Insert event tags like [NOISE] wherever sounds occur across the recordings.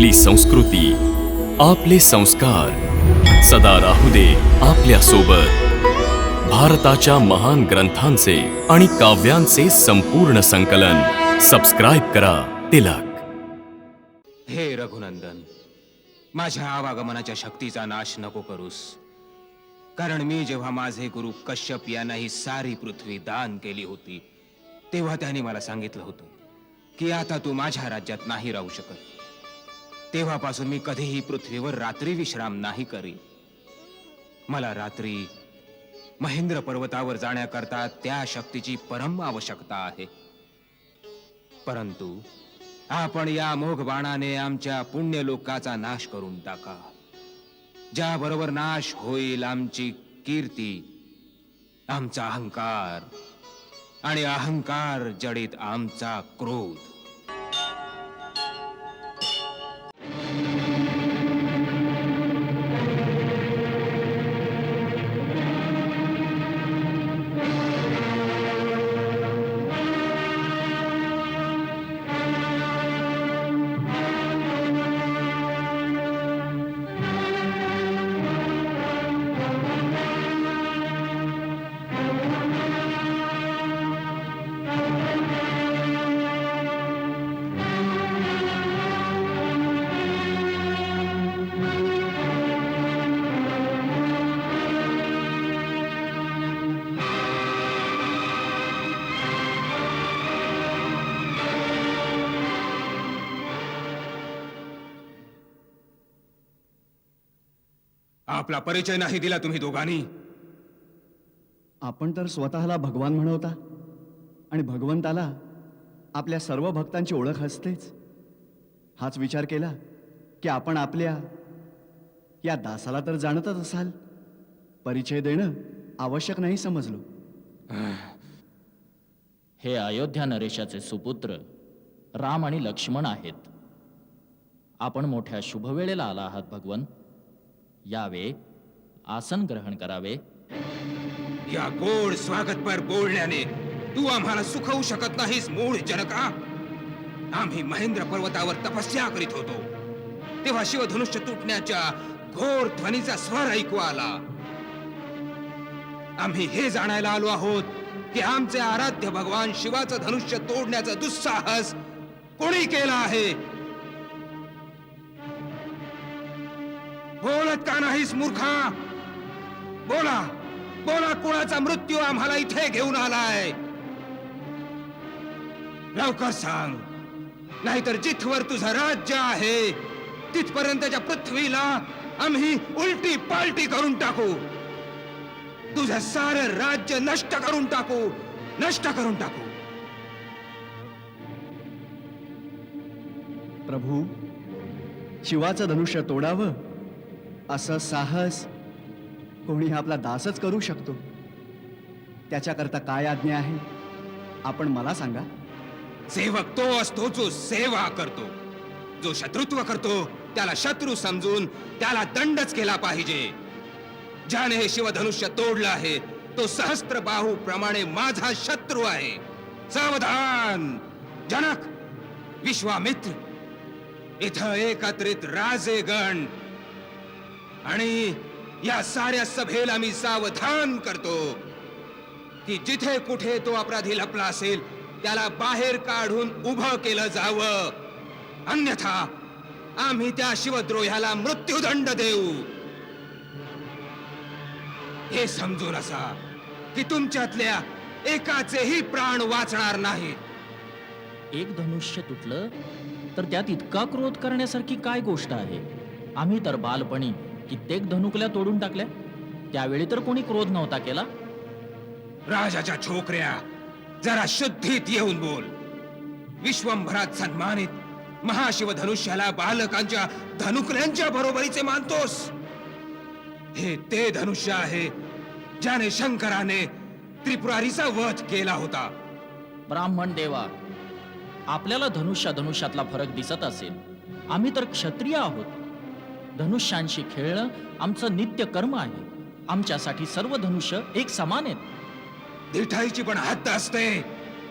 आपली संस्कृती आपले संस्कार. सदा राहू दे आपल्यासोबत भारताच्या महान ग्रंथांचे आणि काव्यांचे संपूर्ण संकलन. सबस्क्राईब करा तिलक. हे रघुनंदन माझ्या आवागमनाच्या शक्तीचा नाश नको करूस. कारण मी जेव्हा माझे गुरु कश्यप यांना ही सारी पृथ्वी दान केली होती तेव्हा त्यांनी मला सांगितलं होतं की आता तू माझ्या राज्यात नाही राहू शकत. तेव्हापासून मी कधीही पृथ्वीवर रात्री विश्राम नाही करी. मला रात्री महेंद्र पर्वतावर जाण्याकरता त्या शक्तीची परम आवश्यकता आहे. परंतु आपण या मोघ बाणाने आमच्या पुण्य लोकाचा नाश करून टाका. ज्याबरोबर नाश होईल आमची कीर्ती आमचा अहंकार आणि अहंकार जडित आमचा क्रोध. आपला परिचय नाही दिला तुम्ही दोघांनी. आपण तर स्वतःला भगवान म्हणवता. आणि भगवंताला आपल्या सर्व भक्तांची ओळख असतेच. हाच विचार केला की आपण आपल्या या दासाला तर जाणतच असाल. परिचय देणं आवश्यक नाही समजलो. [SIGHS] हे अयोध्या नरेशाचे सुपुत्र राम आणि लक्ष्मण आहेत. आपण मोठ्या शुभवेळेला आला आहात भगवन. यावे आसन ग्रहण करावे. या गोड स्वागतपर बोलण्याने तू आम्हाला सुखवू शकत नाहीस मूळ जनका. आम्ही महेंद्र पर्वतावर तपस्या करीत होतो. तेव्हा शिवधनुष्य तुटण्याच्या घोर ध्वनीचा स्वर ऐकू आला. आम्ही हे जाणायला आलो आहोत की आमचे आराध्य भगवान शिवाचं धनुष्य तोडण्याचा दुस्साहस कोणी केला आहे? बोलत का नाहीस मूर्खा? बोला बोला कोणाचा मृत्यू आम्हाला इथे घेऊन आलाय? लवकर सांग. नाहीतर जिथवर तुझं राज्य आहे तिथपर्यंतच्या पृथ्वीला आम्ही उलटी पालटी करून टाकू. तुझं सारं राज्य नष्ट करून टाकू नष्ट करून टाकू. प्रभू शिवाचं धनुष्य तोडावं? असं साहस कोणी आपला दासच करू शकतो? त्याच्याकरता काय आज्ञा आहे? आपण मला सांगा. सेवक तो असतो जो सेवा करतो. जो शत्रुत्व करतो त्याला शत्रू समजून त्याला दंडच केला पाहिजे. ज्याने हे शिवधनुष्य तोडलं आहे तो सहस्त्र बाहू प्रमाणे माझा शत्रू आहे. सावधान! जनक! विश्वामित्र! इथं एकत्रित राजेगण! आणि या साऱ्या सभेला मी सावधान करतो की जिथे कुठे तो अपराधी लपला असेल त्याला बाहेर काढून उभं केलं जावं. अन्यथा आम्ही त्या शिवद्रोह्याला मृत्यूदंड देऊ. हे समजून असा की तुमच्यातल्या एकाचेही प्राण वाचणार नाही एक धनुष्य तुटलं तर त्यात इतका क्रोध करण्यासारखी काय गोष्ट आहे? आम्ही तर बालपणी कित्येक धनुकल्या तोडून टाकल्या. त्यावेळी तर कोणी क्रोध नव्हता केला. राजाच्या छोकऱ्या जरा शुद्धीत येऊन बोल. विश्वंभरात सन्मानित महाशिव धनुष्याला बालकांच्या धनुकल्यांच्या बरोबरीचे मानतोस. हे ते धनुष्य आहे ज्याने शंकराने त्रिपुरारीचा वध केला होता. ब्राह्मण देवा आपल्याला धनुष्या धनुष्यातला फरक दिसत असेल. आम्ही तर क्षत्रिय आहोत. धनुष्यांशी खेळणं आमचं नित्य कर्म आहे. आमच्यासाठी सर्व धनुष्य एक समान आहेत. दिठाईची पण हद्द असते.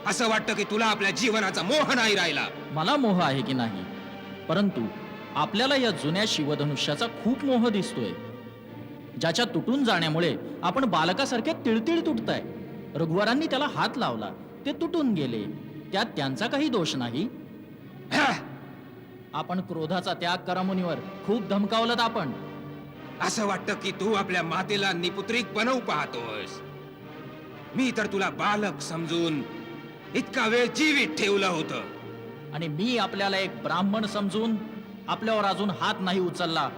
असं वाटतं की तुला आपल्या जीवनाचा मोह नाही राहिला. मला मोह आहे की नाही? परंतु आपल्याला या जुन्या शिवधनुष्याचा खूप मोह दिसतोय. ज्याच्या तुटून जाण्यामुळे आपण बालकासारखे तिळतिळ तुटताय. रघुवरांनी त्याला हात लावला. ते तुटून गेले. त्यात त्यांचा काही दोष नाही! आपण क्रोधाचा त्याग करा मुनीवर. खूप धमकावलं आपण. असं वाटतं की तू आपल्या मातेला निपुत्रिक बनवू पाहतोस. मी तर तुला बालक समजून इतका वेळ जीवित ठेवलं होतं. आणि मी आपल्याला एक ब्राह्मण समजून आपल्यावर अजून हात नाही उचलला.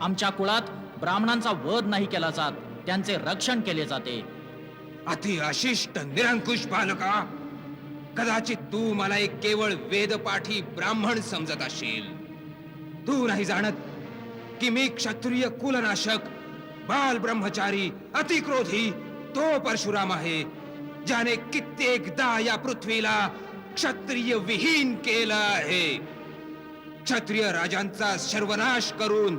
आमच्या कुळात ब्राह्मणांचा वध नाही केला जात. त्यांचे रक्षण केले जाते. अति अशिष्ट निरंकुश बालका कदाचित तू मला एक केवळ वेदपाठी ब्राह्मण समजत असशील तू नाही जाणत की मी क्षत्रिय कुलनाशक बाल ब्रह्मचारी अतिक्रोधी तो परशुराम आहे ज्याने कित्येकदा या पृथ्वीला क्षत्रिय विहीन केलं आहे. क्षत्रिय राजांचा सर्वनाश करून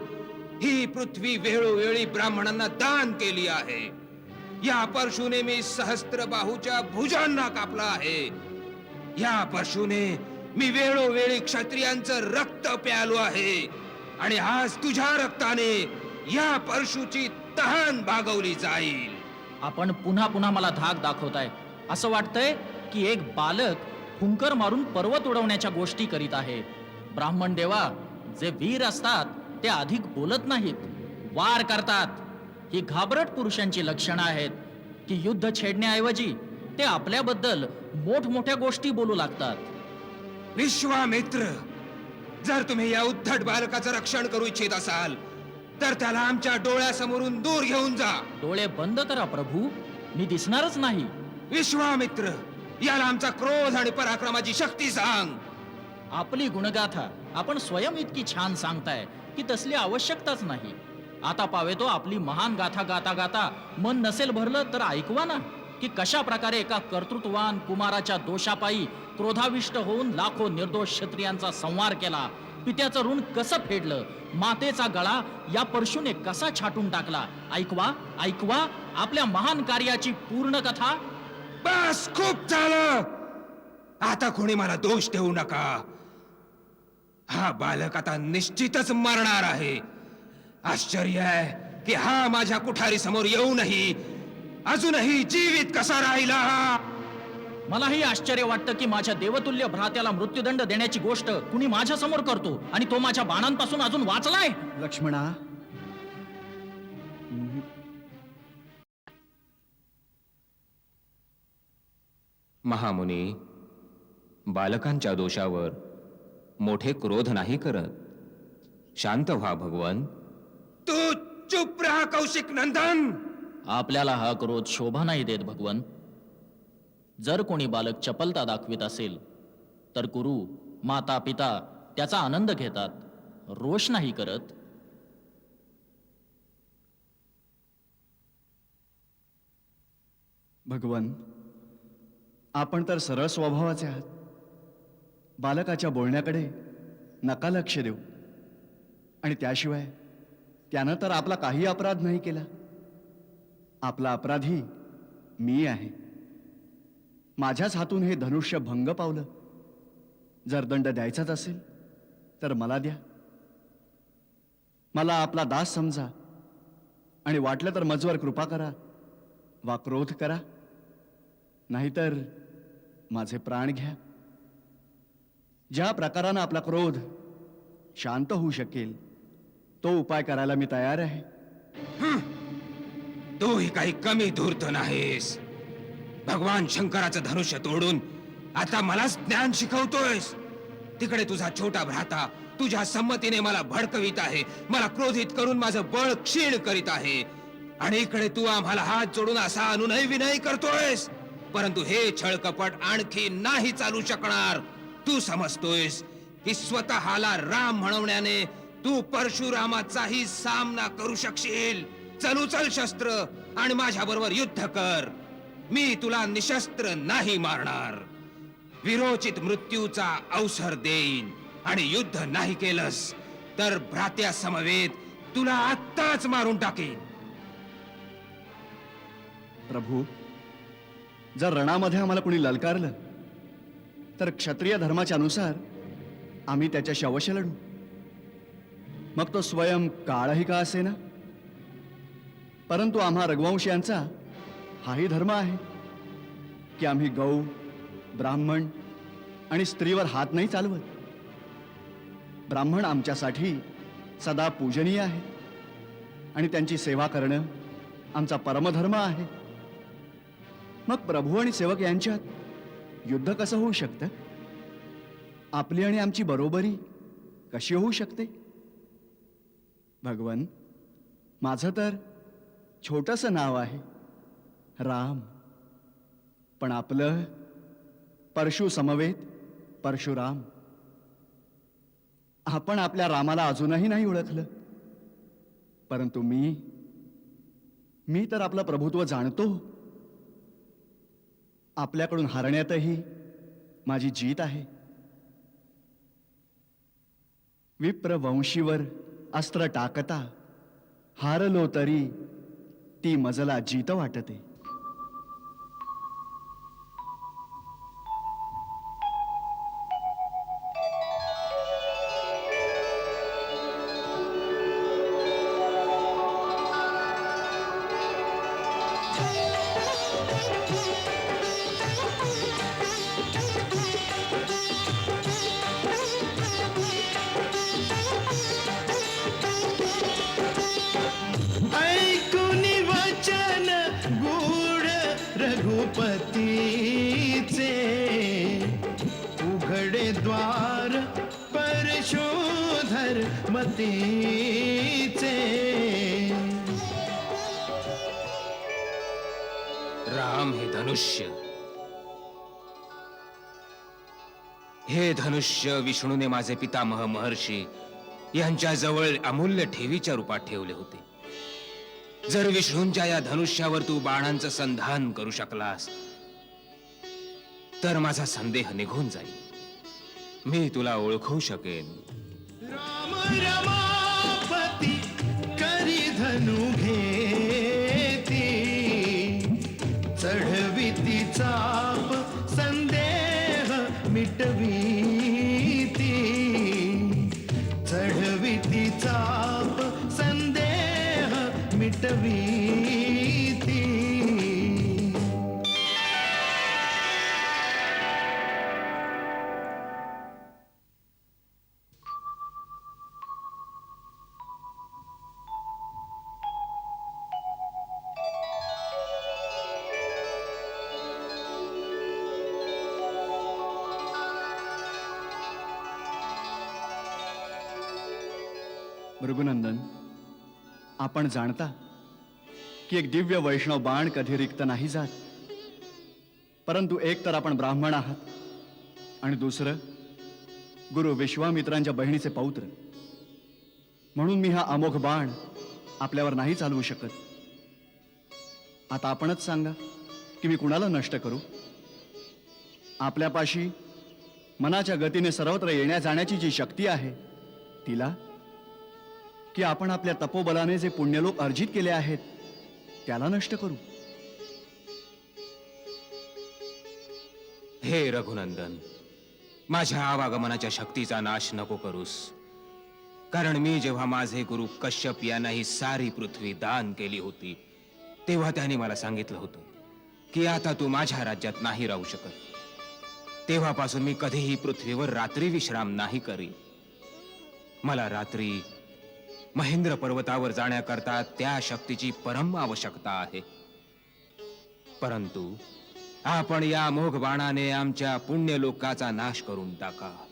ही पृथ्वी वेळोवेळी ब्राह्मणांना दान केली आहे. या परशुने मी सहस्त्र बाहूच्या भुजांना कापला आहे. या पशुने मी वेळोवेळी क्षत्रियांचं रक्त प्यालो आहे. आणि आज तुझ्या रक्ताने या परशुची तहान भागवली जाईल. आपण पुन्हा पुन्हा मला धाक दाखवताय. असं वाटतंय की एक बालक हुंकर मारून पर्वत उडवण्याच्या गोष्टी करीत आहे. ब्राह्मण देवा जे वीर असतात ते अधिक बोलत नाहीत. वार करतात. ही घाबरट पुरुषांची लक्षणं आहेत. की युद्ध छेडण्याऐवजी ते आपल्याबद्दल मोठमोठ्या गोष्टी बोलू लागतात. विश्वामित्र जर तुम्ही या उद्धट बालकाचं रक्षण करू इच्छित असाल तर त्याला आमच्या डोळ्यासमोरून दूर घेऊन जा. डोळे बंद करा प्रभू मी दिसणारच नाही. विश्वामित्र याला आमचा क्रोध आणि पराक्रमाची शक्ती सांग. आपली गुणगाथा आपण स्वयं इतकी छान सांगताय की तसली आवश्यकताच नाही. आता पावे तो आपली महान गाथा गाता गाता मन नसेल भरलं तर ऐकवा ना. की कशा प्रकारे एका कर्तृत्वान कुमाराच्या दोषापायी क्रोधाविष्ट होऊन लाखो निर्दोष क्षत्रियांचा संहार केला? पित्याचं ऋण कसं फेडलं? मातेचा गळा या परशुने कसा छाटून टाकला? ऐकवा ऐकवा आपल्या महान कार्याची पूर्ण कथा? बस खूप झालं. आता कोणी मला दोष देऊ नका. हा बालक आता निश्चितच मरणार आहे. आश्चर्य आहे की हा माझ्या कुठारी समोर येऊनही अजूनही जीवित कसा राहिला? मलाही आश्चर्य वाटतं की माझ्या देवतुल्य भ्रात्याला मृत्यूदंड देण्याची गोष्ट कुणी माझ्यासमोर करतो आणि तो माझ्या बाणांपासून अजून वाचलाय? लक्ष्मणा. महामुनी बालकांच्या दोषावर मोठे क्रोध नाही करत. शांत व्हा भगवन. तू चुप राहा कौशिक नंदन! आपल्याला हा क्रोध शोभा नाही देत भगवन. जर कोणी बालक चपलता दाखवित असेल तर गुरु माता पिता त्याचा आनंद घेतात. रोष नाही करत. भगवन आपण तर सरळ स्वभावाचे आहात. बालकाच्या बोलण्याकडे नका लक्ष देऊ. आणि त्याशिवाय त्यानं तर आपला काही अपराध नाही केला. आपला अपराधी मी आहे. माझ्याच हातून हे धनुष्य भंग पावलं. जर दंड द्यायचाच असेल तर मला द्या. मला आपला दास समजा आणि वाटलं तर मजवर कृपा करा वा क्रोध करा. नाहीतर माझे प्राण घ्या. ज्या प्रकारानं आपला क्रोध शांत होऊ शकेल तो उपाय करायला मी तयार आहे. तूही काही कमी धूर्त नाहीस. भगवान शंकराचं धनुष्य तोडून आता मलाच ज्ञान शिकवतोयस. तिकडे तुझा छोटा भ्राता तुझ्या संमतीने मला भडकवित आहे. मला क्रोधित करून माझं बळ क्षीण करीत आहे. आणि इकडे तू आम्हाला हात जोडून असा अनुनय विनय करतोयस. परंतु हे छळकपट आणखी नाही चालू शकणार. तू समजतोयस की स्वतःला राम म्हणवण्याने तू परशुरामाचाही सामना करू शकशील. चलू चल शस्त्र आणि माझ्या बरोबर युद्ध कर. मी तुला निशस्त्र नाही मारणार. विरोचित मृत्यूचा अवसर देईन आणि युद्ध नाही केलंस तर भ्रात्या समवेत तुला आत्ताच मारून टाकेन. प्रभू जर रणामध्ये आम्हाला कोणी ललकारलं तर क्षत्रिय धर्माच्या अनुसार आम्ही त्याच्याशी अवश्य लढू. मग तो स्वयं काळही का असेना? परंतु आम्हा रघुवंशीयांचा हाही धर्म आहे की आम्ही गौ ब्राह्मण आणि स्त्रीवर हात नाही चालवत. ब्राह्मण आमच्यासाठी सदा पूजनीय आहे आणि त्यांची सेवा करणं आमचा परमधर्म आहे. मग प्रभू आणि सेवक यांच्यात युद्ध कसं होऊ शकतं? आपली आणि आमची बरोबरी कशी होऊ शकते? भगवन माझं तर छोटंसं नाव आहे. राम. पण आपलं परशु समवेत परशुराम. आपण आपल्या रामाला अजूनही नाही ओळखलं. परंतु मी मी तर आपलं प्रभुत्व जाणतो. आपल्याकडून हारण्यातही माझी जीत आहे. विप्र वंशीवर अस्त्र टाकता हारलो तरी ती मजला जीत वाटते. रघुपतीचे उघडे द्वार परशोधर मतीचे. राम हे धनुष्य. हे धनुष्य विष्णूने माझे पितामह महर्षी यांच्या जवळ अमूल्य ठेवीच्या रूपात ठेवले होते. जर विष्णूंच्या या धनुष्यावर तू बाणांचं संधान करू शकलास तर माझा संदेह निघून जाईल. मी तुला ओळखू शकेन. राम रमापती करी धनु घेती. चढविती चाप संदेह मिटवी भृगुनंदन आपण जाणता की एक दिव्य वैष्णव बाण कधी रिक्त नाही जात? परंतु एक तर आपण ब्राह्मण आहात आणि दुसरं गुरु विश्वामित्रांच्या बहिणीचे पौत्र. म्हणून मी हा अमोघ बाण आपल्यावर नाही चालवू शकत. आता आपणच सांगा की मी कुणाला नष्ट करू? आपल्यापाशी मनाच्या गतीने सर्वत्र येण्या जाण्याची जी शक्ती आहे तिला की आपण आपल्या तपोबलाने जे पुण्यलोक अर्जित केले आहेत त्याला नष्ट करू. हे रघुनंदन माझ्या आवागमनाच्या शक्तीचा नाश नको करूस. कारण मी जेव्हा माझे गुरु कश्यप यांना ही सारी पृथ्वी दान केली होती तेव्हा त्यांनी मला सांगितलं होतं की आता तू माझ्या राज्यात नाही राहू शकत. तेव्हापासून मी कधीही पृथ्वीवर रात्री विश्राम नाही करी. मला रात्री महेंद्र पर्वतावर जाण्याकरता त्या शक्तीची परम आवश्यकता आहे. परंतु आपण या मोघ बाणाने आमच्या पुण्य लोकाचा नाश करून टाका.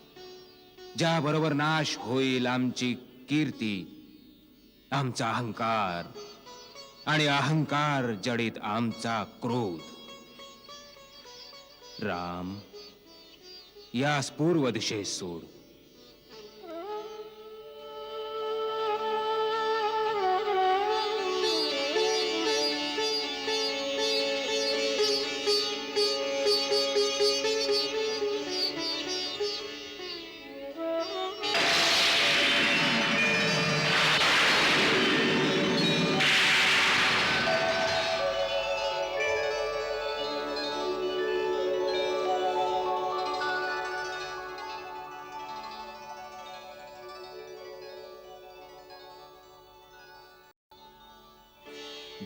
ज्याबरोबर नाश होईल आमची कीर्ती आमचा अहंकार आणि अहंकार जडित आमचा क्रोध. राम यास पूर्व दिशेस सोड.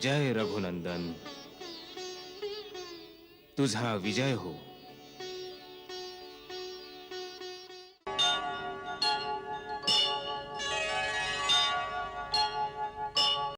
जय रघुनंदन. तुझा विजय हो.